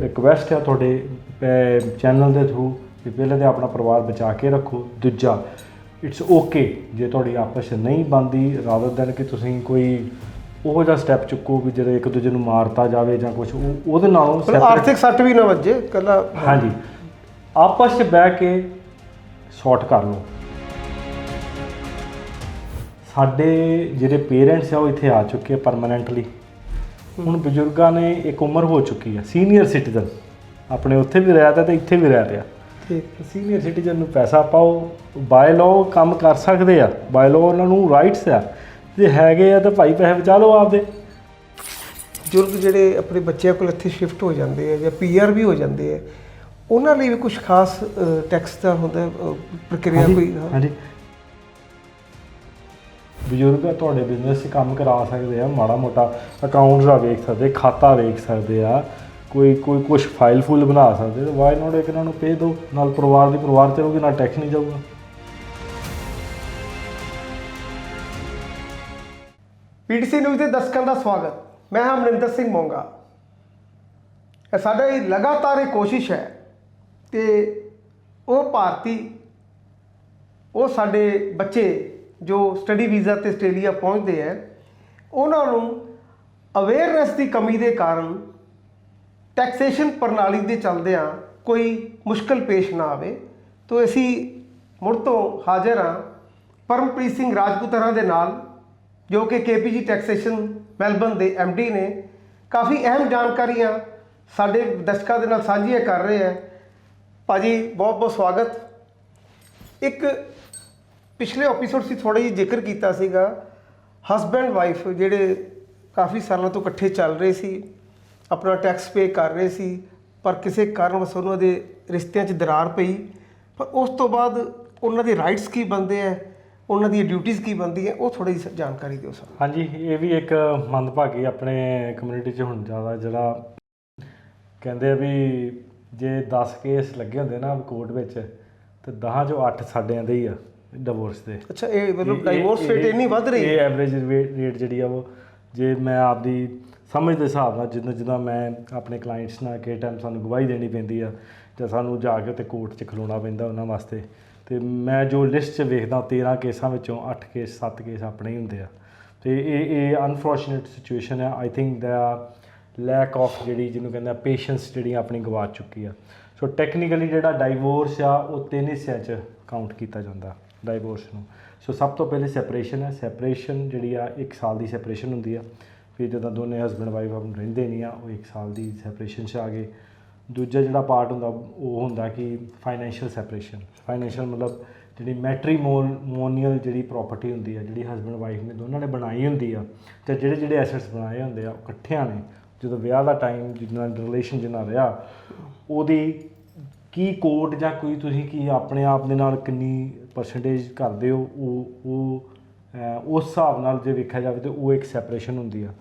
Request ਹੈ ਤੁਹਾਡੇ channel ਦੇ ਥਰੂ ਕਿ ਪਹਿਲੇ ਤੇ ਆਪਣਾ ਪਰਿਵਾਰ ਬਚਾ ਕੇ ਰੱਖੋ। ਦੂਜਾ ਇਟਸ ਓਕੇ ਜੇ ਤੁਹਾਡੀ ਆਪਸ ਨਹੀਂ ਬਣਦੀ ਰਾਦਰ ਦੈਨ ਕਿ ਤੁਸੀਂ ਕੋਈ ਉਹੋ ਜਿਹਾ ਸਟੈਪ ਚੁੱਕੋ ਵੀ ਜਿਹੜੇ ਇੱਕ ਦੂਜੇ ਨੂੰ ਮਾਰਤਾ ਜਾਵੇ ਜਾਂ ਕੁਝ ਉਹਦੇ ਨਾਲੋਂ ਆਰਥਿਕ ਸੱਟ ਵੀ ਨਾ ਵੱਜੇ ਕੱਲਾ ਹਾਂਜੀ। ਆਪਸ 'ਚ ਬਹਿ ਕੇ ਸੌਟ ਕਰ ਲਓ। ਸਾਡੇ ਜਿਹੜੇ ਪੇਰੈਂਟਸ ਆ ਉਹ ਇੱਥੇ ਆ ਚੁੱਕੇ ਪਰਮਨੈਂਟਲੀ ਹੁਣ ਬਜ਼ੁਰਗਾਂ ਨੇ ਇੱਕ ਉਮਰ ਹੋ ਚੁੱਕੀ ਹੈ ਸੀਨੀਅਰ ਸਿਟੀਜ਼ਨ ਆਪਣੇ ਉੱਥੇ ਵੀ ਰਹਿ ਰਿਹਾ ਤੇ ਇੱਥੇ ਵੀ ਰਹਿ ਰਿਹਾ ਠੀਕ। ਸੀਨੀਅਰ ਸਿਟੀਜ਼ਨ ਨੂੰ ਪੈਸਾ ਪਾਓ ਬਾਏ ਲਾਅ ਕੰਮ ਕਰ ਸਕਦੇ ਆ। ਬਾਏ ਲਾਅ ਉਹਨਾਂ ਨੂੰ ਰਾਈਟਸ ਆ। ਜੇ ਹੈਗੇ ਆ ਤਾਂ ਭਾਈ ਪੈਸੇ ਬਚਾ ਲਓ ਆਪਦੇ। ਬਜ਼ੁਰਗ ਜਿਹੜੇ ਆਪਣੇ ਬੱਚਿਆਂ ਕੋਲ ਇੱਥੇ ਸ਼ਿਫਟ ਹੋ ਜਾਂਦੇ ਆ ਜਾਂ ਪੀਆਰ ਵੀ ਹੋ ਜਾਂਦੇ ਆ ਉਹਨਾਂ ਲਈ ਵੀ ਕੁਝ ਖਾਸ ਟੈਕਸ ਦਾ ਹੁੰਦਾ ਪ੍ਰਕਿਰਿਆ ਕੋਈ। ਹਾਂਜੀ। ਬਜ਼ੁਰਗ ਆ ਤੁਹਾਡੇ ਬਿਜ਼ਨਸ 'ਚ ਕੰਮ ਕਰਾ ਸਕਦੇ ਆ, ਮਾੜਾ ਮੋਟਾ ਅਕਾਊਂਟਸ ਦਾ ਵੇਖ ਸਕਦੇ, ਖਾਤਾ ਵੇਖ ਸਕਦੇ ਆ, ਕੋਈ ਕੋਈ ਕੁਝ ਫਾਈਲ ਫੂਲ ਬਣਾ ਸਕਦੇ, ਤੇ ਵਾਈ ਨਾਟ ਇੱਕ ਇਹਨਾਂ ਨੂੰ ਪੇ ਦਿਓ ਨਾਲ ਪਰਿਵਾਰ ਦੀ ਪਰਿਵਾਰ ਚਲੂਗੀ ਨਾਲ ਟੈਕਸ ਨਹੀਂ ਜਾਊਗਾ। ਪੀਟੀਸੀ ਨਿਊਜ਼ ਦੇ ਦਰਸ਼ਕਾਂ ਦਾ ਸਵਾਗਤ, ਮੈਂ ਹਾਂ ਮਨਿੰਦਰ ਸਿੰਘ ਮੋਂਗਾ। ਇਹ ਸਾਡਾ ਇਹ ਲਗਾਤਾਰ ਇਹ ਕੋਸ਼ਿਸ਼ ਹੈ ਕਿ ਉਹ ਭਾਰਤੀ, ਉਹ ਸਾਡੇ ਬੱਚੇ ਜੋ ਸਟੱਡੀ ਵੀਜ਼ਾ ਤੇ ਆਸਟ੍ਰੇਲੀਆ ਪਹੁੰਚਦੇ ਹੈ, ਉਹਨਾਂ ਨੂੰ ਅਵੇਅਰਨੈਸ ਦੀ ਕਮੀ ਦੇ ਕਾਰਨ ਟੈਕਸੇਸ਼ਨ ਪ੍ਰਣਾਲੀ ਦੇ ਚੱਲਦਿਆਂ ਕੋਈ ਮੁਸ਼ਕਲ ਪੇਸ਼ ਨਾ ਆਵੇ। ਤੋ ਅਸੀਂ ਮੁੜ ਤੋਂ ਹਾਜ਼ਰ ਹਾਂ ਪਰਮਪ੍ਰੀਤ ਸਿੰਘ ਰਾਜਪੂਤਾਂ ਦੇ ਨਾਲ, ਜੋ ਕਿ ਕੇਪੀਜੀ ਟੈਕਸੇਸ਼ਨ ਮੈਲਬਨ ਦੇ ਡੀ ਨੇ। ਕਾਫੀ ਅਹਿਮ ਜਾਣਕਾਰੀਆਂ ਸਾਡੇ ਦਰਸ਼ਕਾਂ ਦੇ ਨਾਲ ਸਾਂਝੀਆਂ ਕਰ ਰਹੇ ਹੈ। ਭਾਜੀ ਬਹੁਤ ਬਹੁਤ ਸਵਾਗਤ। ਇੱਕ ਪਿਛਲੇ ਐਪੀਸੋਡ 'ਚ ਥੋੜਾ ਜਿਹਾ ਜ਼ਿਕਰ ਕੀਤਾ ਸੀਗਾ ਹਸਬੈਂਡ ਵਾਈਫ ਜਿਹੜੇ ਕਾਫੀ ਸਾਲਾਂ ਤੋਂ ਇਕੱਠੇ ਚੱਲ ਰਹੇ ਸੀ, ਆਪਣਾ ਟੈਕਸ ਪੇ ਕਰ ਰਹੇ ਸੀ, ਪਰ ਕਿਸੇ ਕਾਰਨ ਵਸ ਉਹਨਾਂ ਦੇ ਰਿਸ਼ਤਿਆਂ 'ਚ ਦਰਾਰ ਪਈ। ਪਰ ਉਸ ਤੋਂ ਬਾਅਦ ਉਹਨਾਂ ਦੇ ਰਾਈਟਸ ਕੀ ਬਣਦੇ ਆ, ਉਹਨਾਂ ਦੀਆਂ ਡਿਊਟੀਆਂ ਕੀ ਬਣਦੀਆਂ ਉਹ ਥੋੜੀ ਜਿਹੀ ਜਾਣਕਾਰੀ ਦਿਓ ਸਾਨੂੰ। ਹਾਂਜੀ, ਇਹ ਵੀ ਇੱਕ ਮੰਦਭਾਗੀ ਆਪਣੇ ਕਮਿਊਨਿਟੀ 'ਚ ਹੁਣ ਜ਼ਿਆਦਾ ਜਿਹੜਾ ਕਹਿੰਦੇ ਆ ਵੀ ਜੇ 10 ਕੇਸ ਲੱਗੇ ਹੁੰਦੇ ਨਾ ਕੋਰਟ ਵਿੱਚ, ਤੇ 10 ਚੋਂ 8 ਸਾਡਿਆਂ ਦੇ ਹੀ ਆ। ਡਿਵੋਰਸ ਦੇ ਅੱਛਾ ਇਹ ਮਤਲਬ ਇਹ- ਡਾਈਵੋਰਸ ਇਹ- ਰੇਟ ਇੰਨੀ ਵੱਧ ਰਹੀ? ਇਹ ਹੈ ਐਵਰੇਜ ਰੇਟ ਜਿਹੜੀ ਆ ਉਹ ਜੇ ਮੈਂ ਆਪਦੀ ਸਮਝ ਦੇ ਹਿਸਾਬ ਨਾਲ ਜਿੱਦਾਂ ਜਿੱਦਾਂ ਮੈਂ ਆਪਣੇ ਕਲਾਇੰਟਸ ਨਾਲ ਕਿ ਟਾਈਮ ਸਾਨੂੰ ਗਵਾਹੀ ਦੇਣੀ ਪੈਂਦੀ ਆ ਤੇ ਸਾਨੂੰ ਜਾ ਕੇ ਤੇ ਕੋਰਟ 'ਚ ਖਲੋਣਾ ਪੈਂਦਾ ਉਹਨਾਂ ਵਾਸਤੇ ਤੇ ਮੈਂ ਜੋ ਲਿਸਟ 'ਚ ਵੇਖਦਾ 13 ਕੇਸਾਂ ਵਿੱਚੋਂ 8 ਕੇਸ 7 ਕੇਸ ਆਪਣੇ ਹੀ ਹੁੰਦੇ ਆ। ਤੇ ਇਹ ਇਹ ਅਨਫੋਰਚੂਨੇਟ ਸਿਚੁਏਸ਼ਨ ਹੈ I think the lack of ਜਿਹੜੀ ਜਿਹਨੂੰ ਕਹਿੰਦੇ ਆ ਪੇਸ਼ੈਂਸ ਜਿਹੜੀ ਆਪਣੀ ਗਵਾ ਚੁੱਕੀ ਆ। ਸੋ ਟੈਕਨੀਕਲੀ ਜਿਹੜਾ ਡਾਈਵੋਰਸ ਆ ਉਹ ਤਿੰਨ ਹਿੱਸਿਆਂ 'ਚ ਕਾਊਂਟ ਕੀਤਾ ਜਾਂਦਾ। ਡਾਈਵੋਰਸ ਨੂੰ। ਸੋ ਸਭ ਤੋਂ ਪਹਿਲੇ ਸੈਪਰੇਸ਼ਨ ਹੈ। ਸੈਪਰੇਸ਼ਨ ਜਿਹੜੀ ਆ 1 ਸਾਲ ਦੀ ਸੈਪਰੇਸ਼ਨ ਹੁੰਦੀ ਆ। ਫਿਰ ਜਦੋਂ ਦੋਨੇ ਹਸਬੰਡ ਵਾਈਫ ਆਪ ਰਹਿੰਦੇ ਨਹੀਂ ਆ, ਉਹ 1 ਸਾਲ ਦੀ ਸੈਪਰੇਸ਼ਨ 'ਚ ਆ ਗਏ। ਦੂਜਾ ਜਿਹੜਾ ਪਾਰਟ ਹੁੰਦਾ, ਉਹ ਹੁੰਦਾ ਕਿ ਫਾਈਨੈਂਸ਼ੀਅਲ ਸੈਪਰੇਸ਼ਨ ਫਾਈਨੈਂਸ਼ੀਅਲ ਮਤਲਬ ਜਿਹੜੀ ਮੈਟਰੀਮੋਨੀਅਲ ਜਿਹੜੀ ਪ੍ਰਾਪਰਟੀ ਹੁੰਦੀ ਆ, ਜਿਹੜੀ ਹਸਬੰਡ ਵਾਈਫ ਨੇ ਦੋਨਾਂ ਨੇ ਬਣਾਈ ਹੁੰਦੀ ਆ, ਤੇ ਜਿਹੜੇ ਜਿਹੜੇ ਐਸੈਟਸ ਬਣਾਏ ਹੁੰਦੇ ਆ, ਉਹ ਇਕੱਠਿਆਂ ਨੇ। ਜਦੋਂ ਵਿਆਹ ਦਾ ਟਾਈਮ ਜਿੰਨਾ ਰਿਲੇਸ਼ਨ ਜਿੰਨਾ ਰਿਹਾ, ਉਹਦੀ ਕੀ ਕੋਡ ਜਾਂ ਕੋਈ ਤੁਸੀਂ ਕੀ ਆਪਣੇ ਆਪ ਦੇ ਨਾਲ ਕਿੰਨੀ ਪਰਸੈਂਟੇਜ ਕਰਦੇ ਹੋ ਉਹ ਉਹ ਉਸ ਹਿਸਾਬ ਨਾਲ ਜੇ ਵੇਖਿਆ ਜਾਵੇ ਤੇ ਉਹ ਇੱਕ ਸੈਪਰੇਸ਼ਨ ਹੁੰਦੀ ਆ।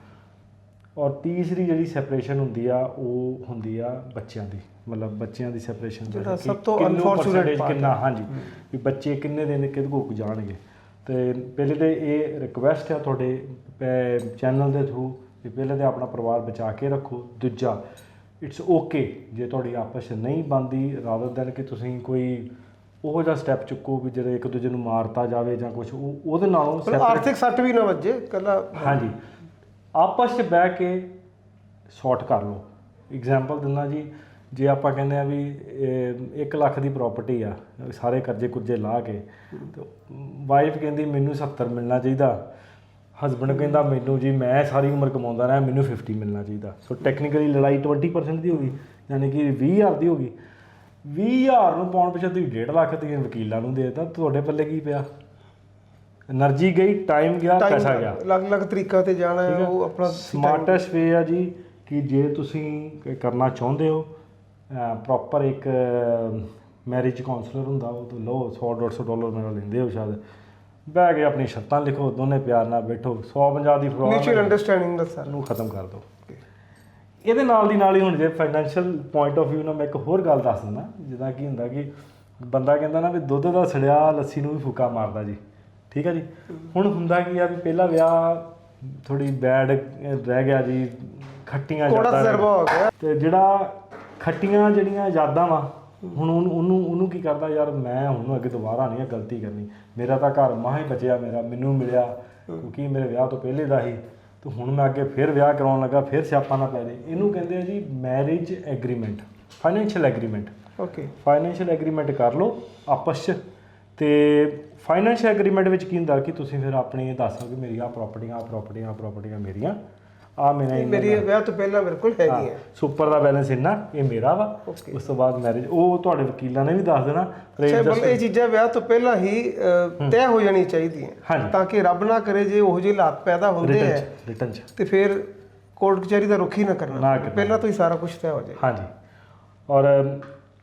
ਔਰ ਤੀਸਰੀ ਜਿਹੜੀ ਸੈਪਰੇਸ਼ਨ ਹੁੰਦੀ ਆ ਉਹ ਹੁੰਦੀ ਆ ਬੱਚਿਆਂ ਦੀ ਮਤਲਬ ਬੱਚਿਆਂ ਦੀ ਸੈਪਰੇਸ਼ਨ ਜਿਹੜਾ ਸਭ ਤੋਂ part ਕਿੰਨਾ ਹਾਂਜੀ ਵੀ ਬੱਚੇ ਕਿੰਨੇ ਦਿਨ ਕਿਹਦੇ ਕੋਲ ਜਾਣਗੇ। ਤੇ ਪਹਿਲੇ ਤੇ ਇਹ ਰਿਕਵੈਸਟ ਹੈ ਤੁਹਾਡੇ ਚੈਨਲ ਦੇ ਥਰੂ ਵੀ ਪਹਿਲੇ ਤੇ ਆਪਣਾ ਪਰਿਵਾਰ ਬਚਾ ਕੇ ਰੱਖੋ। ਦੂਜਾ ਇਟਸ ਓਕੇ ਜੇ ਤੁਹਾਡੀ ਆਪਸ ਨਹੀਂ ਬਣਦੀ ਰਾਦਰ ਦੈਨ ਕਿ ਤੁਸੀਂ ਕੋਈ ਉਹੋ ਜਿਹਾ ਸਟੈਪ ਚੁੱਕੋ ਵੀ ਜਿਹੜੇ ਇੱਕ ਦੂਜੇ ਨੂੰ ਮਾਰਤਾ ਜਾਵੇ ਜਾਂ ਕੁਝ ਉਹਦੇ ਨਾਲੋਂ separate- ਆਰਥਿਕ ਸੱਟ ਵੀ ਨਾ ਵੱਜੇ ਕੱਲਾ ਹਾਂਜੀ। ਆਪਸ 'ਚ ਬਹਿ ਕੇ ਸੌਟ ਕਰ ਲਓ। ਐਗਜ਼ਾਮਪਲ ਦਿੰਦਾ ਜੀ ਜੇ ਆਪਾਂ ਕਹਿੰਦੇ ਆ ਵੀ 1 ਲੱਖ ਦੀ ਪ੍ਰਾਪਰਟੀ ਆ ਸਾਰੇ ਕਰਜ਼ੇ ਕੁਰਜ਼ੇ ਲਾ ਕੇ ਤੇ ਵਾਈਫ ਕਹਿੰਦੀ ਮੈਨੂੰ 70 ਮਿਲਣਾ ਚਾਹੀਦਾ। ਹਸਬੰਡ ਕਹਿੰਦਾ ਮੈਨੂੰ ਜੀ ਮੈਂ ਸਾਰੀ ਉਮਰ ਕਮਾਉਂਦਾ ਰਿਹਾ ਮੈਨੂੰ 50 ਮਿਲਣਾ ਚਾਹੀਦਾ। ਸੋ ਟੈਕਨੀਕਲੀ ਲੜਾਈ 20% ਦੀ ਹੋ ਗਈ ਯਾਨੀ ਕਿ 20000 ਦੀ ਹੋ ਗਈ। 20000 ਨੂੰ ਪਾਉਣ ਪਿੱਛੇ ਤੁਸੀਂ 1.5 ਲੱਖ ਤੁਸੀਂ ਵਕੀਲਾਂ ਨੂੰ ਦੇਤਾ ਤੁਹਾਡੇ ਪੱਲੇ ਕੀ ਪਿਆ? એનર્ਜੀ ਗਈ ਟਾਈਮ ਗਿਆ ਪੈਸਾ ਗਿਆ। ਅਲੱਗ-ਅਲੱਗ ਤਰੀਕਾ ਤੇ ਜਾਣਾ ਹੈ ਉਹ ਆਪਣਾ ਸਮਾਰਟੈਸਟ ਵੇ ਆ ਜੀ ਕਿ ਜੇ ਤੁਸੀਂ ਕਰਨਾ ਚਾਹੁੰਦੇ ਹੋ ਪ੍ਰੋਪਰ ਇੱਕ ਮੈਰਿਜ ਕਾਉਂਸਲਰ ਹੁੰਦਾ ਉਹ ਤੋਂ ਲਓ 100 150 ਡਾਲਰ ਮੇਰਾ ਲੈਂਦੇ ਹੋ ਸ਼ਾਇਦ। ਬਹਿ ਕੇ ਆਪਣੀ ਸ਼ਰਤਾਂ ਲਿਖੋ ਦੋਨੇ ਪਿਆਰ ਨਾਲ ਬੈਠੋ 150 ਦੀ ਫਰੋਡ ਨੂੰ ਖਤਮ ਕਰ ਦਿਓ। ਇਹਦੇ ਨਾਲ ਦੀ ਨਾਲ ਹੀ ਹੁਣ ਜੇ ਫਾਈਨੈਂਸ਼ੀਅਲ ਪੁਆਇੰਟ ਆਫ View ਨਾਲ ਮੈਂ ਇੱਕ ਹੋਰ ਗੱਲ ਦੱਸ ਦਿੰਦਾ ਜਿੱਦਾਂ ਕੀ ਹੁੰਦਾ ਕਿ ਬੰਦਾ ਕਹਿੰਦਾ ਨਾ ਵੀ ਦੁੱਧ ਦਾ ਸੜਿਆ ਲੱਸੀ ਨੂੰ ਵੀ ਫੁਕਾ ਮਾਰਦਾ ਜੀ ਠੀਕ ਹੈ ਜੀ? ਹੁਣ ਹੁੰਦਾ ਕੀ ਆ ਵੀ ਪਹਿਲਾ ਵਿਆਹ ਥੋੜੀ ਬੈਡ ਰਹਿ ਗਿਆ ਜੀ ਖੱਟੀਆਂ ਹੋ ਗਿਆ। ਤੇ ਜਿਹੜਾ ਖੱਟੀਆਂ ਜਿਹੜੀਆਂ ਯਾਦਾਂ ਵਾ ਹੁਣ ਉਹਨੂੰ ਉਹਨੂੰ ਉਹਨੂੰ ਕੀ ਕਰਦਾ ਯਾਰ ਮੈਂ ਹੁਣ ਅੱਗੇ ਦੁਬਾਰਾ ਨਹੀਂ ਇਹ ਗਲਤੀ ਕਰਨੀ। ਮੇਰਾ ਤਾਂ ਘਰ ਮਾਂ ਹੀ ਬਚਿਆ ਮੇਰਾ ਮੈਨੂੰ ਮਿਲਿਆ ਕਿਉਂਕਿ ਮੇਰੇ ਵਿਆਹ ਤੋਂ ਪਹਿਲੇ ਦਾ ਹੀ। ਤੇ ਹੁਣ ਮੈਂ ਅੱਗੇ ਫਿਰ ਵਿਆਹ ਕਰਾਉਣ ਲੱਗਾ ਫਿਰ ਸਿਆਪਾ ਨਾ ਪੈ ਜੇ। ਇਹਨੂੰ ਕਹਿੰਦੇ ਆ ਜੀ marriage agreement financial agreement okay financial agreement ਕਰ ਲਓ ਆਪਸ 'ਚ। ਤੇ ਫਾਈਨੈਂਸ਼ੀਅਲ ਐਗਰੀਮੈਂਟ ਵਿੱਚ ਕੀ ਹੁੰਦਾ ਕਿ ਤੁਸੀਂ ਫਿਰ ਆਪਣੀ ਦੱਸ ਸਕਦੇ ਮੇਰੀ ਆ ਪ੍ਰਾਪਰਟੀਆਂ ਆ ਪ੍ਰਾਪਰਟੀਆਂ ਆ ਪ੍ਰਾਪਰਟੀਆਂ ਮੇਰੀਆਂ। ਆ ਮੇਰਾ ਇੰਨਾ ਮੇਰੀ ਵਿਆਹ ਤੋਂ ਪਹਿਲਾਂ ਮੇਰੇ ਕੋਲ ਹੈਗੀ ਹੈ ਸੁਪਰ ਦਾ ਬੈਲੈਂਸ ਇੰਨਾ ਇਹ ਮੇਰਾ ਵਾ. ਉਸ ਤੋਂ ਬਾਅਦ ਮੈਰਿਜ ਉਹ ਤੁਹਾਡੇ ਵਕੀਲਾਂ ਨੇ ਵੀ ਦੱਸ ਦੇਣਾ ਪਰ ਇਹ ਇਹ ਚੀਜ਼ਾਂ ਵਿਆਹ ਤੋਂ ਪਹਿਲਾਂ ਹੀ ਤੈਅ ਹੋ ਜਾਣੀ ਚਾਹੀਦੀਆਂ। ਤਾਂ ਕਿ ਰੱਬ ਨਾ ਕਰੇ ਜੇ ਉਹੋ ਜਿਹੇ ਹਾਲਾਤ ਪੈਦਾ ਹੁੰਦੇ ਹੈ ਰਿਟਰਨ ਚ ਤੇ ਫਿਰ ਕੋਰਟ ਕਚਹਿਰੀ ਦਾ ਰੁਖ ਹੀ ਨਾ ਕਰਨਾ। ਪਹਿਲਾਂ ਤੋਂ ਹੀ ਸਾਰਾ ਕੁਝ ਤੈਅ ਹੋ ਜਾਏ। ਹਾਂਜੀ। ਔਰ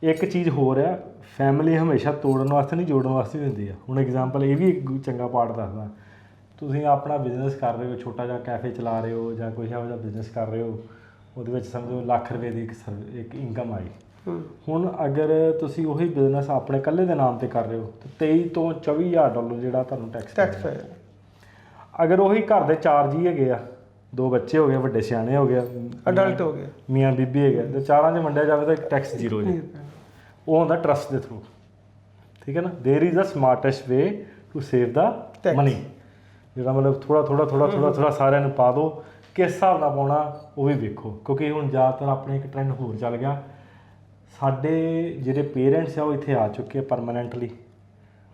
ਇੱਕ ਚੀਜ਼ ਹੋਰ ਆ ਫੈਮਿਲੀ ਹਮੇਸ਼ਾ ਤੋੜਨ ਵਾਸਤੇ ਨਹੀਂ ਜੋੜਨ ਵਾਸਤੇ ਹੁੰਦੀ ਆ। ਹੁਣ ਐਗਜ਼ਾਮਪਲ ਇਹ ਵੀ ਇੱਕ ਚੰਗਾ ਪਾਰਟ ਦੱਸਦਾ। ਤੁਸੀਂ ਆਪਣਾ ਬਿਜ਼ਨਸ ਕਰ ਰਹੇ ਹੋ ਛੋਟਾ ਜਿਹਾ ਕੈਫੇ ਚਲਾ ਰਹੇ ਹੋ ਜਾਂ ਕੋਈ ਇਹੋ ਜਿਹਾ ਬਿਜ਼ਨਸ ਕਰ ਰਹੇ ਹੋ ਉਹਦੇ ਵਿੱਚ ਸਮਝੋ ਲੱਖ ਰੁਪਏ ਦੀ ਇੱਕ ਸਰਵ- ਇੱਕ ਇਨਕਮ ਆਈ ਹੂੰ ਹੁਣ ਅਗਰ ਤੁਸੀਂ ਉਹੀ ਬਿਜ਼ਨਸ ਆਪਣੇ ਇਕੱਲੇ ਦੇ ਨਾਮ ਤੇ ਕਰ ਰਹੇ ਹੋ ਤੇ 23 ਤੋਂ 24000 ਡਾਲਰ ਜਿਹੜਾ ਤੁਹਾਨੂੰ ਟੈਕਸ ਟੈਕਸ ਪੈ ਜਾਣਾ ਅਗਰ ਉਹੀ ਘਰ ਦੇ ਚਾਰ ਜੀ ਹੈਗੇ ਆ ਦੋ ਬੱਚੇ ਹੋ ਗਏ ਵੱਡੇ ਸਿਆਣੇ ਹੋ ਗਏ ਅਡਲਟ ਹੋ ਗਿਆ ਮੀਆਂ ਬੀਬੀ ਹੈਗੇ ਤੇ ਚਾਰਾਂ 'ਚ ਵੰਡਿਆ ਜਾਵੇ ਤਾਂ ਟੈਕਸ ਜ਼ੀਰੋ ਜੀ ਉਹ ਹੁੰਦਾ ਟਰਸਟ ਦੇ ਥਰੂ ਠੀਕ ਹੈ ਨਾ there is a smartest way to save the Tax. Money ਜਿਹੜਾ ਮਤਲਬ ਥੋੜਾ ਥੋੜਾ ਥੋੜਾ ਥੋੜਾ ਥੋੜਾ ਸਾਰਿਆਂ ਨੂੰ ਪਾ ਦਿਓ ਕਿਸ ਹਿਸਾਬ ਨਾਲ ਪਾਉਣਾ ਉਹ ਵੀ ਵੇਖੋ। ਕਿਉਂਕਿ ਹੁਣ ਜ਼ਿਆਦਾਤਰ ਆਪਣੇ ਇੱਕ ਟ੍ਰੈਂਡ ਹੋਰ ਚੱਲ ਗਿਆ। ਸਾਡੇ ਜਿਹੜੇ ਪੇਰੈਂਟਸ ਆ ਉਹ ਇੱਥੇ ਆ ਚੁੱਕੇ ਆ ਪਰਮਨੈਂਟਲੀ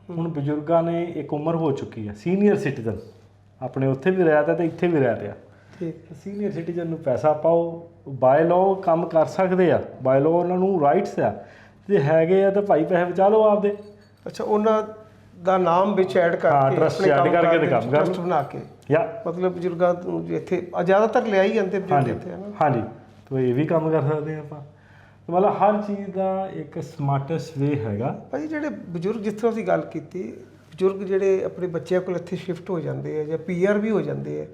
ਹੁਣ ਬਜ਼ੁਰਗਾਂ ਨੇ ਇੱਕ ਉਮਰ ਹੋ ਚੁੱਕੀ ਹੈ ਸੀਨੀਅਰ ਸਿਟੀਜ਼ਨ ਆਪਣੇ ਉੱਥੇ ਵੀ ਰਹਿ ਤਾ ਤੇ ਇੱਥੇ ਵੀ ਰਹਿ ਰਿਹਾ। ਠੀਕ। ਸੀਨੀਅਰ ਸਿਟੀਜ਼ਨ ਨੂੰ ਪੈਸਾ ਪਾਓ। ਬਾਏ ਲਾਅ ਕੰਮ ਕਰ ਸਕਦੇ ਆ। ਬਾਏ ਲਾਅ ਉਹਨਾਂ ਨੂੰ ਰਾਈਟਸ ਆ। ਜੇ ਹੈਗੇ ਆ ਤਾਂ ਭਾਈ ਪੈਸੇ ਬਚਾ ਲਓ ਆਪਦੇ। ਅੱਛਾ ਉਹਨਾਂ ਦਾ ਨਾਮ ਵਿੱਚ ਐਡ ਹਾਂ, ਕਰਕੇ trust ਚ add ਕਰਕੇ ਤੇ ਕੰਮ ਕਰ trust ਬਣਾ ਕੇ। ਯਾ। ਮਤਲਬ ਬਜ਼ੁਰਗਾਂ ਨੂੰ ਇੱਥੇ ਆ ਜ਼ਿਆਦਾਤਰ ਲਿਆਈ ਜਾਂਦੇ ਬਜ਼ੁਰਗ ਹਾਂਜੀ ਇੱਥੇ ਹਨਾ ਹਾਂਜੀ। ਤਾਂ ਇਹ ਵੀ ਕੰਮ ਕਰ ਸਕਦੇ ਆ ਆਪਾਂ। ਤਾਂ ਮਤਲਬ ਹਰ ਚੀਜ਼ ਦਾ ਇੱਕ ਸਮਾਰਟੈਸਟ ਵੇ ਹੈਗਾ। ਭਾਈ ਜਿਹੜੇ ਬਜ਼ੁਰਗ ਜਿਸ ਤਰ੍ਹਾਂ ਅਸੀਂ ਗੱਲ ਕੀਤੀ ਬਜ਼ੁਰਗ ਜਿਹੜੇ ਆਪਣੇ ਬੱਚਿਆਂ ਕੋਲ ਇੱਥੇ ਸ਼ਿਫਟ ਹੋ ਜਾਂਦੇ ਆ ਜਾਂ ਪੀਆਰ ਵੀ ਹੋ ਜਾਂਦੇ ਆ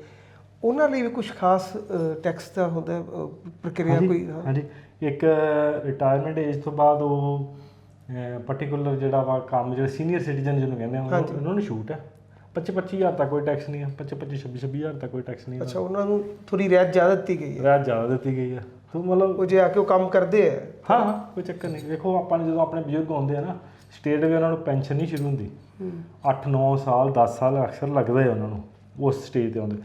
ਉਹਨਾਂ ਲਈ ਵੀ ਕੁਝ ਖਾਸ ਟੈਕਸ ਦਾ ਹੁੰਦਾ ਹੈ, ਪ੍ਰਕਿਰਿਆ ਕੋਈ ਹਾਂ। ਹਾਂਜੀ। ਇੱਕ ਰਿਟਾਇਰਮੈਂਟ ਏਜ ਤੋਂ ਬਾਅਦ ਉਹ ਪਾਰਟਿਕੂਲਰ ਜਿਹੜਾ ਵਾ ਕੰਮ ਜਿਹੜਾ ਸੀਨੀਅਰ ਸਿਟੀਜ਼ਨ ਜਿਹਨੂੰ ਕਹਿੰਦੇ ਆ ਉਹਨਾਂ- ਨੂੰ ਛੂਟ ਹੈ 25 25000 ਤੱਕ ਕੋਈ ਟੈਕਸ ਨਹੀਂ ਹੈ 25 25 26 26000 ਤੱਕ ਕੋਈ ਟੈਕਸ ਨਹੀਂ ਹੈ ਅੱਛਾ ਉਹਨਾਂ ਨੂੰ ਥੋੜੀ ਰਿਆਇਤ ਜ਼ਿਆਦਾ ਦਿੱਤੀ ਗਈ ਹੈ ਰਾਤ ਜ਼ਿਆਦਾ ਦਿੱਤੀ ਗਈ ਹੈ ਤਾਂ ਮਤਲਬ ਉਹ ਜੇ ਆ ਕੇ ਉਹ ਕੰਮ ਕਰਦੇ ਆ। ਹਾਂ ਹਾਂ ਕੋਈ ਚੱਕਰ ਨਹੀਂ। ਵੇਖੋ ਆਪਾਂ ਨੇ ਜਦੋਂ ਆਪਣੇ ਬਜ਼ੁਰਗ ਆਉਂਦੇ ਆ ਨਾ ਸਟੇਟ ਵੀ ਉਹਨਾਂ ਨੂੰ ਪੈਨਸ਼ਨ ਨਹੀਂ ਸ਼ੁਰੂ ਹੁੰਦੀ। 8-9 ਸਾਲ 10 ਸਾਲ ਅਕਸਰ ਲੱਗਦੇ ਆ ਉਹਨਾਂ ਨੂੰ ਉਸ ਸਟੇਜ ਤੇ ਆਉਂਦੇ।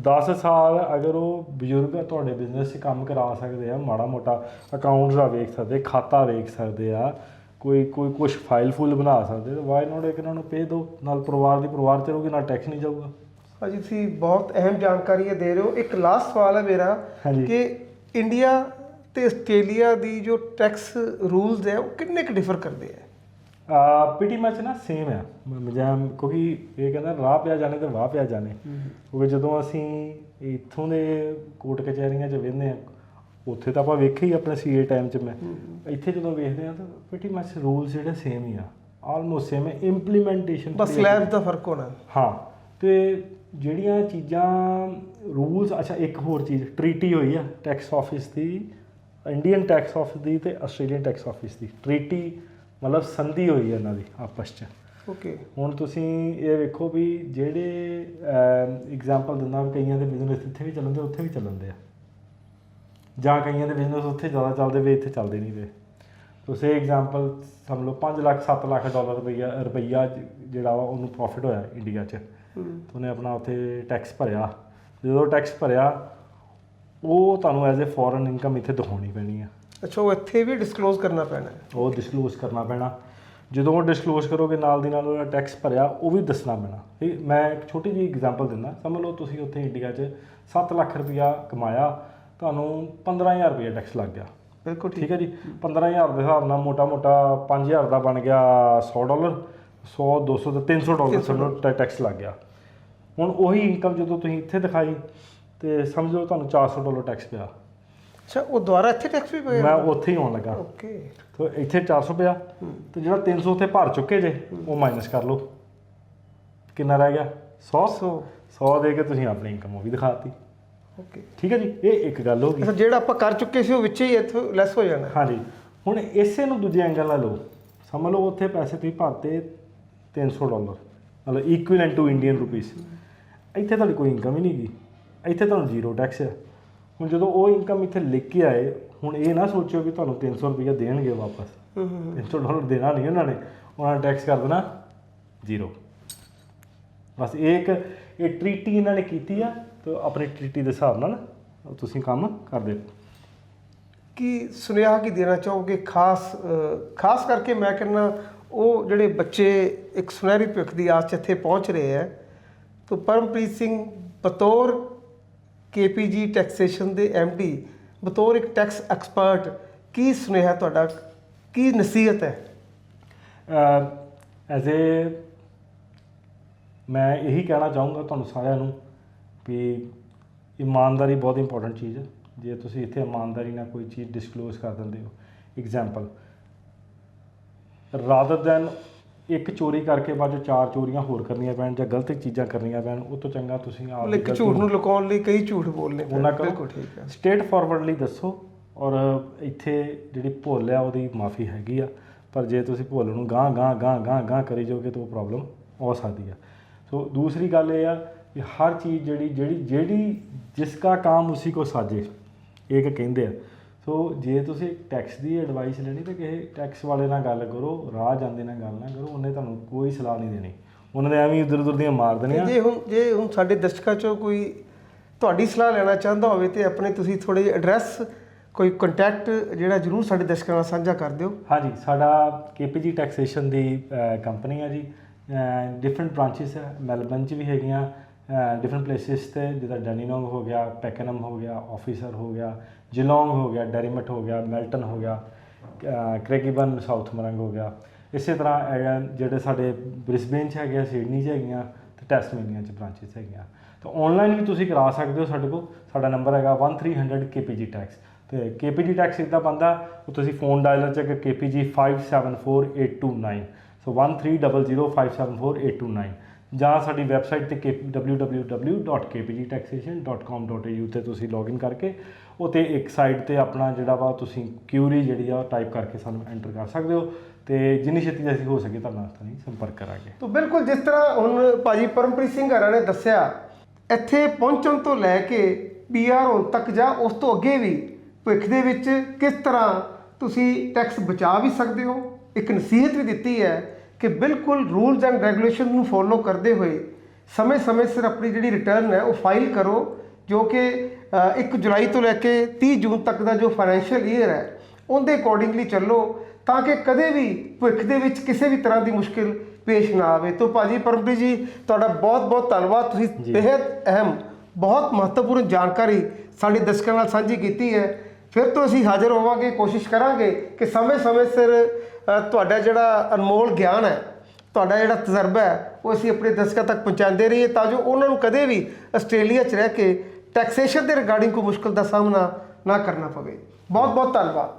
10 ਸਾਲ ਅਗਰ ਉਹ ਬਜ਼ੁਰਗ ਤੁਹਾਡੇ ਬਿਜ਼ਨਸ 'ਚ ਕੰਮ ਕਰਾ ਸਕਦੇ ਆ ਮਾੜਾ ਮੋਟਾ ਅਕਾਊਂਟਸ ਦਾ ਵੇਖ ਸਕਦੇ ਖਾਤਾ ਵੇਖ ਸਕਦੇ ਆ ਕੋਈ ਕੋਈ ਕੁਝ ਫਾਈਲ ਫੁੱਲ ਬਣਾ ਸਕਦੇ ਤਾਂ ਵਾਈ ਨਾਟ ਇੱਕ ਇਹਨਾਂ ਨੂੰ ਪੇ ਦਿਓ ਨਾਲ ਪਰਿਵਾਰ ਦੀ ਪਰਿਵਾਰ ਚ ਰਹੋਗੇ ਨਾਲ ਟੈਕਸ ਨਹੀਂ ਜਾਊਗਾ। ਭਾਜੀ ਤੁਸੀਂ ਬਹੁਤ ਅਹਿਮ ਜਾਣਕਾਰੀ ਇਹ ਦੇ ਰਹੇ ਹੋ। ਇੱਕ ਲਾਸਟ ਸਵਾਲ ਹੈ ਮੇਰਾ ਹਾਂਜੀ। ਕਿ ਇੰਡੀਆ ਤੇ ਆਸਟ੍ਰੇਲੀਆ ਦੀ ਜੋ ਟੈਕਸ ਰੂਲਸ ਹੈ ਉਹ ਕਿੰਨੇ ਕੁ ਡਿਫਰ ਕਰਦੇ ਆ ਆ ਪੀਟੀ ਮੈਚ ਨਾ ਸੇਮ ਆ ਮ- ਜਿਵੇਂ ਕਿਉਂਕਿ ਇਹ ਕਹਿੰਦਾ ਰਾਹ ਪਿਆ ਜਾਣੇ ਤੇ ਵਾਹ ਪਿਆ ਜਾਣੇ। ਕਿਉਂਕਿ ਜਦੋਂ ਅਸੀਂ ਇੱਥੋਂ ਦੇ ਕੋਰਟ ਕਚਹਿਰੀਆਂ 'ਚ ਵੇਖਦੇ ਆ ਉੱਥੇ ਤਾਂ ਆਪਾਂ ਵੇਖੇ ਹੀ ਆਪਣੇ ਸੀਏ ਟਾਈਮ 'ਚ ਮੈਂ। ਇੱਥੇ ਜਦੋਂ ਵੇਖਦੇ ਆ ਤਾਂ ਪੀਟੀ ਮੈਚ ਰੂਲਸ ਜਿਹੜੇ ਸੇਮ ਹੀ ਆ। ਆਲਮੋਸਟ ਸੇਮ ਹੈ। ਇੰਪਲੀਮੈਂਟੇਸ਼ਨ ਬਸ ਸਲੈਬ ਦਾ ਫ਼ਰਕ ਹੋਣਾ। ਹਾਂ ਤੇ ਜਿਹੜੀਆਂ ਚੀਜ਼ਾਂ ਰੂਲਸ ਅੱਛਾ ਇੱਕ ਹੋਰ ਚੀਜ਼ ਟ੍ਰੀਟੀ ਹੋਈ ਆ ਟੈਕਸ ਆਫਿਸ ਦੀ ਇੰਡੀਅਨ ਟੈਕਸ ਆਫਿਸ ਦੀ ਤੇ ਆਸਟ੍ਰੇਲੀਅਨ ਟੈਕਸ ਆਫਿਸ ਦੀ। ਟ੍ਰੀਟੀ ਮਤਲਬ ਸੰਧੀ ਹੋਈ ਹੈ ਇਹਨਾਂ ਦੀ ਆਪਸ 'ਚ। ਓਕੇ ਹੁਣ ਤੁਸੀਂ ਇਹ ਵੇਖੋ ਵੀ ਜਿਹੜੇ ਐਗਜ਼ਾਮਪਲ ਦਿੰਦਾ ਵੀ ਕਈਆਂ ਦੇ ਬਿਜ਼ਨਸ ਇੱਥੇ ਵੀ ਚੱਲਦੇ ਉੱਥੇ ਵੀ ਚੱਲਦੇ ਆ। ਜਾਂ ਕਈਆਂ ਦੇ ਬਿਜ਼ਨਸ ਉੱਥੇ ਜ਼ਿਆਦਾ ਚੱਲਦੇ ਵੇ ਇੱਥੇ ਚੱਲਦੇ ਨਹੀਂ ਵੇ ਤੁਸੀਂ ਐਗਜ਼ਾਮਪਲ ਸਮਝ ਲਓ 5 ਲੱਖ 7 ਲੱਖ ਡਾਲਰ ਰੁਪਈਆ ਰੁਪਈਆ ਜਿਹੜਾ ਵਾ ਉਹਨੂੰ ਪ੍ਰੋਫਿਟ ਹੋਇਆ ਇੰਡੀਆ 'ਚ। ਤੇ ਉਹਨੇ ਆਪਣਾ ਉੱਥੇ ਟੈਕਸ ਭਰਿਆ। ਜਦੋਂ ਟੈਕਸ ਭਰਿਆ ਉਹ ਤੁਹਾਨੂੰ ਐਜ਼ ਅ ਫੋਰਨ ਇਨਕਮ ਇੱਥੇ ਦਿਖਾਉਣੀ ਪੈਣੀ ਆ। ਅੱਛਾ ਉਹ ਇੱਥੇ ਵੀ ਡਿਸਕਲੋਜ਼ ਕਰਨਾ ਪੈਣਾ ਉਹ ਡਿਸਕਲੋਜ਼ ਕਰਨਾ ਪੈਣਾ। ਜਦੋਂ ਉਹ ਡਿਸਕਲੋਜ਼ ਕਰੋਗੇ ਨਾਲ ਦੀ ਨਾਲ ਉਹਦਾ ਟੈਕਸ ਭਰਿਆ ਉਹ ਵੀ ਦੱਸਣਾ ਪੈਣਾ। ਮੈਂ ਇੱਕ ਛੋਟੀ ਜਿਹੀ ਐਗਜ਼ਾਮਪਲ ਦਿੰਦਾ। ਸਮਝ ਲਓ ਤੁਸੀਂ ਉੱਥੇ ਇੰਡੀਆ 'ਚ 7 ਲੱਖ ਰੁਪਇਆ ਕਮਾਇਆ। ਤੁਹਾਨੂੰ 15000 ਰੁਪਇਆ ਟੈਕਸ ਲੱਗ ਗਿਆ। ਬਿਲਕੁਲ ਠੀਕ। ਹੈ ਜੀ? 15000 ਦੇ ਹਿਸਾਬ ਨਾਲ ਮੋਟਾ-ਮੋਟਾ 5000 ਦਾ ਬਣ ਗਿਆ 100 ਡਾਲਰ 100 200 ਤੇ 300 ਡਾਲਰ ਤੁਹਾਨੂੰ ਟੈਕਸ ਲੱਗ ਗਿਆ। ਹੁਣ ਉਹੀ ਇਨਕਮ ਜਦੋਂ ਤੁਸੀਂ ਇੱਥੇ ਦਿਖਾਈ ਤੇ ਸਮਝੋ ਤੁਹਾਨੂੰ 400 ਡਾਲਰ ਟੈਕਸ ਪਿਆ। ਅੱਛਾ ਉਹ ਦੁਬਾਰਾ ਇੱਥੇ ਟੈਕਸ ਵੀ ਮੈਂ ਪਏਗਾ ਉੱਥੇ ਹੀ ਆਉਣ ਲੱਗਾ। ਓਕੇ। ਤੇ ਇੱਥੇ 400 ਪਿਆ। ਤੇ ਜਿਹੜਾ 300 ਉੱਥੇ ਭਰ ਚੁੱਕੇ ਜੇ ਉਹ ਮਾਈਨਸ ਕਰ ਲਓ। ਕਿੰਨਾ ਰਹਿ ਗਿਆ? 100 ਸੋ। 100 ਦੇ ਕੇ ਤੁਸੀਂ ਆਪਣੀ ਇਨਕਮ ਉਹ ਵੀ ਦਿਖਾਤੀ ਓਕੇ ਠੀਕ ਹੈ ਜੀ? ਇਹ ਇੱਕ ਗੱਲ ਹੋ ਗਈ। ਅੱਛਾ ਜਿਹੜਾ ਆਪਾਂ ਕਰ ਚੁੱਕੇ ਸੀ ਉਹ ਵਿੱਚ ਹੀ ਇੱਥੋਂ ਲੈਸ ਹੋ ਜਾਣਾ। ਹਾਂਜੀ। ਹੁਣ ਇਸੇ ਨੂੰ ਦੂਜੇ ਐਂਗਲ ਨਾਲ ਲਓ। ਸਮਝ ਲਓ ਉੱਥੇ ਪੈਸੇ ਤੁਸੀਂ ਭਰਤੇ 300 ਡਾਲਰ। ਮਤਲਬ ਇਕੁਇਵਲੈਂਟ ਟੂ ਇੰਡੀਅਨ ਰੁਪੀਸ ਇੱਥੇ ਤੁਹਾਡੀ ਕੋਈ ਇਨਕਮ ਹੀ ਨਹੀਂ ਗਈ ਇੱਥੇ ਤੁਹਾਨੂੰ ਜ਼ੀਰੋ ਟੈਕਸ ਹੈ ਹੁਣ ਜਦੋਂ ਉਹ ਇਨਕਮ ਇੱਥੇ ਲਿਖ ਕੇ ਆਏ ਹੁਣ ਇਹ ਨਾ ਸੋਚਿਓ ਵੀ ਤੁਹਾਨੂੰ 300 ਰੁਪਇਆ ਦੇਣਗੇ ਵਾਪਸ। 300 ਡਾਲਰ ਦੇਣਾ ਨਹੀਂ ਉਹਨਾਂ ਨੇ। ਉਹਨਾਂ ਨੇ ਟੈਕਸ ਕਰ ਦੇਣਾ ਜ਼ੀਰੋ ਬਸ ਇਹ ਇੱਕ ਇਹ ਟ੍ਰੀਟੀ ਇਹਨਾਂ ਨੇ ਕੀਤੀ ਆ। ਤੇ ਆਪਣੀ ਟ੍ਰੀਟੀ ਦੇ ਹਿਸਾਬ ਨਾਲ ਤੁਸੀਂ ਕੰਮ ਕਰਦੇ ਰਹੋ ਕੀ ਸੁਨੇਹਾ ਕੀ ਦੇਣਾ ਚਾਹੋਗੇ? ਖਾਸ ਅ, ਖਾਸ ਕਰਕੇ ਮੈਂ ਕਹਿੰਦਾ ਉਹ ਜਿਹੜੇ ਬੱਚੇ ਇੱਕ ਸੁਨਹਿਰੀ ਭਵਿੱਖ ਦੀ ਆਸ 'ਚ ਇੱਥੇ ਪਹੁੰਚ ਰਹੇ ਹੈ ਤਾਂ ਪਰਮਪ੍ਰੀਤ ਸਿੰਘ ਬਤੌਰ ਕੇਪੀਜੀ ਟੈਕਸੇਸ਼ਨ ਦੇ ਡੀ ਬਤੌਰ ਇੱਕ ਟੈਕਸ ਐਕਸਪਰਟ ਕੀ ਸੁਨੇਹਾ ਤੁਹਾਡਾ ਕੀ ਨਸੀਹਤ ਹੈ? ਐਜ਼ ਏ ਮੈਂ ਇਹੀ ਕਹਿਣਾ ਚਾਹੂੰਗਾ ਤੁਹਾਨੂੰ ਸਾਰਿਆਂ ਨੂੰ ਵੀ ਇਮਾਨਦਾਰੀ ਬਹੁਤ ਇੰਪੋਰਟੈਂਟ ਚੀਜ਼ ਹੈ। ਜੇ ਤੁਸੀਂ ਇੱਥੇ ਇਮਾਨਦਾਰੀ ਨਾਲ ਕੋਈ ਚੀਜ਼ ਡਿਸਕਲੋਜ਼ ਕਰ ਦਿੰਦੇ ਹੋ ਐਗਜ਼ਾਮਪਲ ਰਾਦਰ ਦੈਨ ਇੱਕ ਚੋਰੀ ਕਰਕੇ ਬਾਅਦ 'ਚੋਂ ਚਾਰ ਚੋਰੀਆਂ ਹੋਰ ਕਰਨੀਆਂ ਪੈਣ ਜਾਂ ਗਲਤ ਚੀਜ਼ਾਂ ਕਰਨੀਆਂ ਪੈਣ ਉਹ ਤੋਂ ਚੰਗਾ ਤੁਸੀਂ ਆਪ ਇੱਕ ਝੂਠ ਨੂੰ ਲੁਕਾਉਣ ਲਈ ਕਈ ਝੂਠ ਬੋਲਨੇ। ਉਹਨਾਂ ਬਿਲਕੁਲ ਠੀਕ ਹੈ। ਸਟੇਟ ਫਾਰਵਰਡਲੀ ਦੱਸੋ ਔਰ ਇੱਥੇ ਜਿਹੜੀ ਭੁੱਲ ਆ ਉਹਦੀ ਮਾਫੀ ਹੈਗੀ ਆ ਪਰ ਜੇ ਤੁਸੀਂ ਭੁੱਲ ਨੂੰ ਗਾਂ ਗਾਂ ਗਾਂ ਗਾਂ ਗਾਂ ਕਰੀ ਜਾਓਗੇ ਤਾਂ ਉਹ ਪ੍ਰੋਬਲਮ ਹੋ ਸਕਦੀ ਆ। ਸੋ ਦੂਸਰੀ ਗੱਲ ਇਹ ਆ ਕਿ ਹਰ ਚੀਜ਼ ਜਿਹੜੀ ਜਿਹੜੀ ਜਿਹੜੀ ਜਿਸ ਕਾ ਕੰਮ ਉਸੇ ਕੋ ਸਾਜੇ ਇਹ ਕਿ ਕਹਿੰਦੇ ਆ। ਸੋ ਜੇ ਤੁਸੀਂ ਟੈਕਸ ਦੀ ਐਡਵਾਈਸ ਲੈਣੀ ਤਾਂ ਕਿਸੇ ਟੈਕਸ ਵਾਲੇ ਨਾਲ ਗੱਲ ਕਰੋ ਰਾਹ ਜਾਂਦੇ ਨਾਲ ਗੱਲ ਨਾ ਕਰੋ ਉਹਨੇ ਤੁਹਾਨੂੰ ਕੋਈ ਸਲਾਹ ਨਹੀਂ ਦੇਣੀ। ਉਹਨਾਂ ਨੇ ਐਵੇਂ ਉਧਰ ਉਧਰ ਦੀਆਂ ਮਾਰ ਦੇਣੀਆਂ। ਜੇ ਹੁਣ ਜੇ ਹੁਣ ਸਾਡੇ ਦਰਸ਼ਕਾਂ ਚੋਂ ਕੋਈ ਤੁਹਾਡੀ ਸਲਾਹ ਲੈਣਾ ਚਾਹੁੰਦਾ ਹੋਵੇ ਤੇ ਆਪਣੇ ਤੁਸੀਂ ਥੋੜੇ ਜਿਹੇ ਐਡਰੈਸ ਕੋਈ ਕੰਟੈਕਟ ਜਿਹੜਾ ਜਰੂਰ ਸਾਡੇ ਦਰਸ਼ਕਾਂ ਨਾਲ ਸਾਂਝਾ ਕਰ ਦਿਓ। ਹਾਂਜੀ ਸਾਡਾ KPG ਟੈਕਸੇਸ਼ਨ ਦੀ ਕੰਪਨੀ ਹੈ ਜੀ। ਡਿਫਰੈਂਟ ਬ੍ਰਾਂਚਸ ਹੈ ਮੈਲਬਨ ਚ ਵੀ ਹੈਗੀਆਂ ਡਿਫਰੈਂਟ ਪਲੇਸਿਸ ਤੇ ਜਿੱਦਾਂ ਡੈਨੀਨੋਂਗ ਹੋ ਗਿਆ ਪੈਕਨਮ ਹੋ ਗਿਆ ਆਫੀਸਰ ਹੋ ਗਿਆ ਜਿਲੋਂਗ ਹੋ ਗਿਆ ਡੈਰੀਮਟ ਹੋ ਗਿਆ ਮੈਲਟਨ ਹੋ ਗਿਆ ਕ੍ਰੈਗੀਬਨ ਸਾਊਥ ਮਰੰਗ ਹੋ ਗਿਆ। ਇਸੇ ਤਰ੍ਹਾਂ ਅਹ, ਜਿਹੜੇ ਸਾਡੇ ਬ੍ਰਿਸਬੇਨ ਚ ਹੈਗੇ ਆ ਸਿਡਨੀ ਚ ਹੈਗੀਆਂ ਤੇ ਟੈਸਮੇਨੀਆ ਚ ਬ੍ਰਾਂਚਸ ਹੈਗੀਆਂ। ਤਾਂ ਆਨਲਾਈਨ ਵੀ ਤੁਸੀਂ ਕਰਾ ਸਕਦੇ ਹੋ ਸਾਡੇ ਕੋਲ। ਸਾਡਾ ਨੰਬਰ ਹੈਗਾ 1300 KPG ਟੈਕਸ ਤੇ KPG ਟੈਕਸ ਇਦਾਂ ਬੰਦਾ ਉਹ ਤੁਸੀਂ ਫੋਨ ਡਾਇਲਰ ਚ KPG 574829 ਸੋ 1300574829 ਜਾਂ ਸਾਡੀ ਵੈਬਸਾਈਟ ਤੇ K- www.kpgtaxation.com.au ਤੇ ਤੁਸੀਂ ਲੌਗਇਨ ਕਰਕੇ ਉਤੇ ਇੱਕ ਸਾਈਟ ਤੇ ਆਪਣਾ ਜਿਹੜਾ ਵਾ ਤੁਸੀਂ ਕਿਊਰੀ ਜਿਹੜੀ ਆ ਟਾਈਪ ਕਰਕੇ ਸਾਨੂੰ ਐਂਟਰ ਕਰ ਸਕਦੇ ਹੋ ਤੇ ਜਿੰਨੀ ਛੇਤੀ ਅਸੀਂ ਹੋ ਸਕੇ ਤੁਹਾਡੇ ਨਾਲ ਸੰਪਰਕ ਕਰਾਂਗੇ। ਤਾਂ ਬਿਲਕੁਲ ਜਿਸ ਤਰ੍ਹਾਂ ਹੁਣ ਭਾਜੀ ਪਰਮਪ੍ਰੀਤ ਸਿੰਘ ਹਰਾ ਨੇ ਦੱਸਿਆ, ਇੱਥੇ ਪਹੁੰਚਣ ਤੋਂ ਲੈ ਕੇ ਪੀਆਰ ਹੋਣ ਤੱਕ ਜਾਂ ਉਸ ਤੋਂ ਅੱਗੇ ਵੀ ਭਵਿੱਖ ਦੇ ਵਿੱਚ ਕਿਸ ਤਰ੍ਹਾਂ ਤੁਸੀਂ ਟੈਕਸ ਬਚਾ ਵੀ ਸਕਦੇ ਹੋ, ਇੱਕ ਨਸੀਹਤ ਵੀ ਦਿੱਤੀ ਹੈ ਕਿ ਬਿਲਕੁਲ ਰੂਲਸ ਐਂਡ ਰੈਗੂਲੇਸ਼ਨ ਨੂੰ ਫੋਲੋ ਕਰਦੇ ਹੋਏ ਸਮੇਂ-ਸਮੇਂ ਸਿਰ ਆਪਣੀ ਜਿਹੜੀ ਰਿਟਰਨ ਹੈ ਉਹ ਫਾਈਲ ਕਰੋ ਜੋ ਕਿ ਅ, 1 ਜੁਲਾਈ ਤੋਂ ਲੈ ਕੇ 30 ਜੂਨ ਤੱਕ ਦਾ ਜੋ ਫਾਈਨੈਂਸ਼ੀਅਲ ਈਅਰ ਹੈ ਉਹਦੇ ਅਕੋਰਡਿੰਗਲੀ ਚੱਲੋ ਤਾਂ ਕਿ ਕਦੇ ਵੀ ਭਵਿੱਖ ਦੇ ਵਿੱਚ ਕਿਸੇ ਵੀ ਤਰ੍ਹਾਂ ਦੀ ਮੁਸ਼ਕਿਲ ਪੇਸ਼ ਨਾ ਆਵੇ। ਤੋਂ ਭਾਜੀ ਪਰਮਪ੍ਰੀਤ ਜੀ ਤੁਹਾਡਾ ਬਹੁਤ-ਬਹੁਤ ਧੰਨਵਾਦ। ਤੁਸੀਂ ਬੇहद ਅਹਿਮ ਬਹੁਤ ਮਹੱਤਵਪੂਰਨ ਜਾਣਕਾਰੀ ਸਾਡੇ ਦਰਸ਼ਕਾਂ ਨਾਲ ਸਾਂਝੀ ਕੀਤੀ ਹੈ। ਫਿਰ ਤੋਂ ਅਸੀਂ ਹਾਜ਼ਰ ਹੋਵਾਂਗੇ, ਕੋਸ਼ਿਸ਼ ਕਰਾਂਗੇ ਕਿ ਸਮੇਂ-ਸਮੇਂ ਸਿਰ ਤੁਹਾਡਾ ਜਿਹੜਾ ਅਨਮੋਲ ਗਿਆਨ ਹੈ, ਤੁਹਾਡਾ ਜਿਹੜਾ ਤਜਰਬਾ ਹੈ, ਉਹ ਅਸੀਂ ਆਪਣੇ ਦਰਸ਼ਕਾਂ ਤੱਕ ਪਹੁੰਚਾਉਂਦੇ ਰਹੀਏ ਤਾਂ ਜੋ ਉਹਨਾਂ ਨੂੰ ਕਦੇ ਵੀ ਆਸਟ੍ਰੇਲੀਆ 'ਚ ਰਹਿ ਕੇ ਟੈਕਸੇਸ਼ਨ ਦੇ ਰਿਗਾਰਡਿੰਗ ਕੋਈ ਮੁਸ਼ਕਲ ਦਾ ਸਾਹਮਣਾ ਨਾ ਕਰਨਾ ਪਵੇ। ਬਹੁਤ ਬਹੁਤ ਧੰਨਵਾਦ।